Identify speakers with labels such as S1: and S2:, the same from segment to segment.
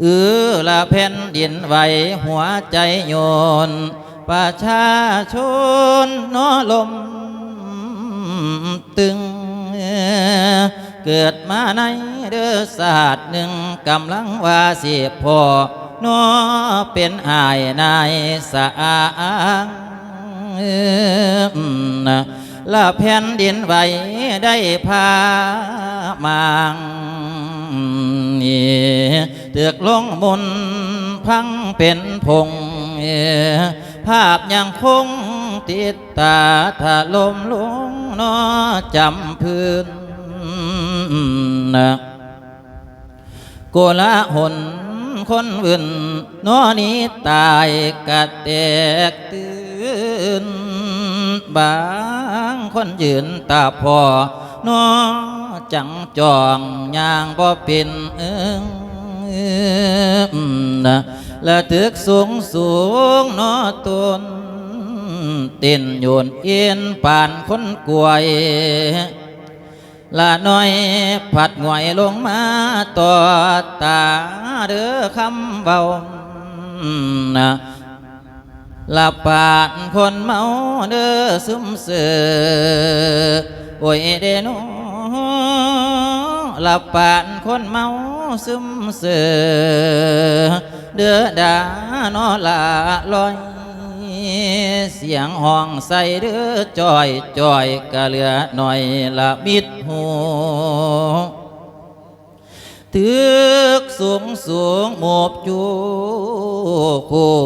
S1: เออละแผ่นดินไหวหัวใจโยน ประชาชนนอลมตึง เกิดมาในเดือศาสตร์หนึ่งกำลังว่าสิพอนอเป็นอายนายสะอางละแผ่นดินไหวได้พามาง นี่เตือกลงบนพังเป็นพงภาพยังคงติดตาถ้าลมลงนอจำพื้นนะโกละหนคนอื่นนอนี้ตายกะแตกตื่นบางคนยืนตาพอนอ จังจองย่างบ่เป็นเอิงนะและตึกสูงสูงนอตุนเต้นโยนเอียนป่านคนกวยละน้อยผัดหงอยลงมาต่อตาเด้อคำเบานะละปานคนเมาเด้อซึมเสือโอ้ยเดโนละปานคนเมาซึมเสือเด้อดานอละลอย เสียงห้องใส่เด้อจอยจอยกะเหลือหน่อยละมิดหูตึกสูงสูงโมบจูคู่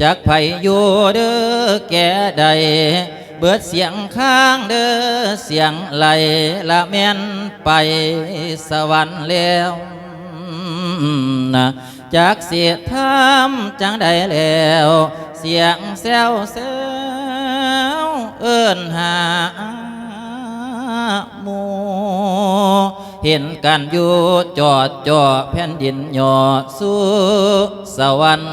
S1: จักไผอยู่เด้อแก่ใด เบิดเสียงข้างเด้อเสียงไหลละแม่นไปสวรรค์แล้วนะจากเสียทำจังใดแล้ว เสียงแซวแซวเอิ้นหาหมูเห็นกันอยู่จอดจอแผ่นดินหย่อสู่สวรรค์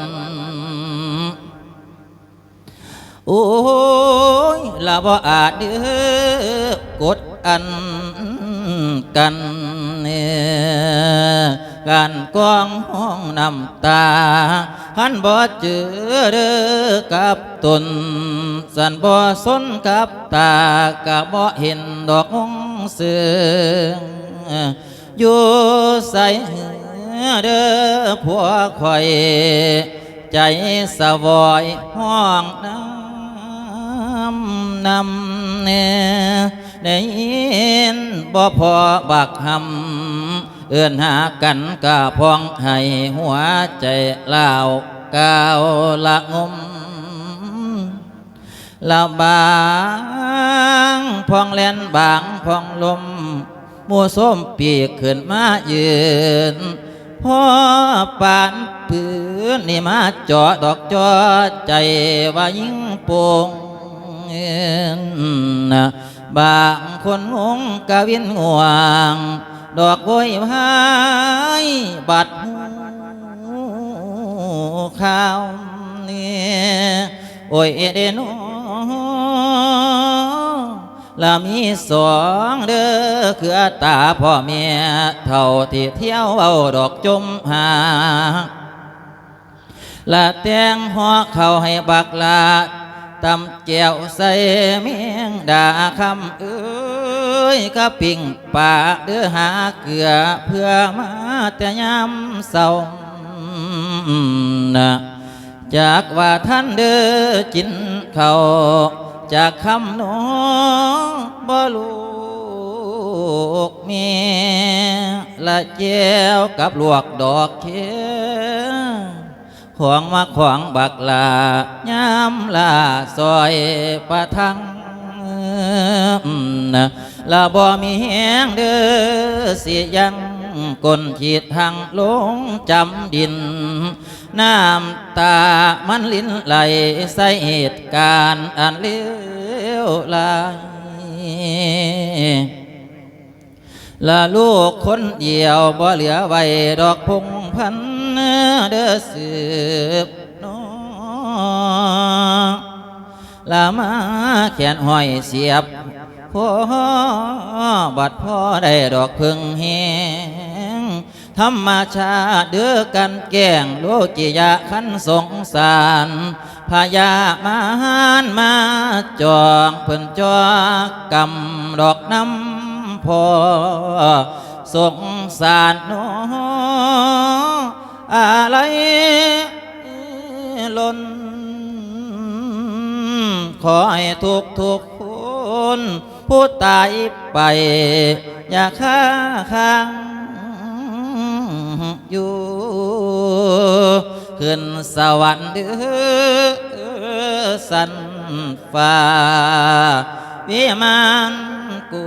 S1: โอ้ ยละบ่อาจเด้อกดอันกันเนี่ยการกองห้องน้ำตาหันบ่เจอเด้อกับตน สันบ่สนกับตากะบ่เห็นดอกหงเสืออยู่ใส่เด้อพวกข่อย ใจสวอยห้องน้ำ นำเนได้ยินบ่พอบักหำเอื้อนหากันกะพองให้หัวใจเล่าวกาวละงมละบางพองแลนบางพองลมมัวส้มปีกขึ้นมายืนพ่อปานปืนนี่มาจาะดอกจอใจว่ายิ่งโป่ง นบางคนงงกะวินง่วง ดอกโวยพายบัดหูข้าวเนี่ยโอ้ยเดโนละมีสองเด้อคือตาพ่อแม่เท่าที่เที่ยวเอาดอกจมหาละแตงหัวเขาให้บักลา ตำแกวใส่เมียงด่าคำเอ้ยก็ปิ่งปากเด้อหาเกลือเพื่อมาแต่ยามเศร้านะจากว่าท่านเด้อกินเขาจากคำน้องบ่ลูกเมียละเจียวกับลวกดอกเขียว ขวงมาขวางบักลายามลาซอยประทังนะละบ่มีแหงเด้อเสิยังกลขีดทางลงจำดิน น้ำตามันลิ้นไหลใส่เหตุการณ์อันเลวไหลละลูกคนเดียวบ่เหลือไว้ดอกพงพัน เด้อสืบน้องละมาแขนห้อยเสียบพ่อบัดพ่อได้ดอกพึ่งแหงธรรมชาติเดือกันแก่งโลกิยะขันสงสารพยามานมาจองเพิ่นจอกกำดอกน้ำพอสงสารหนอ อะไรล้น ขอให้ทุกทุกคนผู้ตายไป อย่าค้าค้างอยู่ ขึ้นสวรรค์ดือสันฟ้าวิมานกู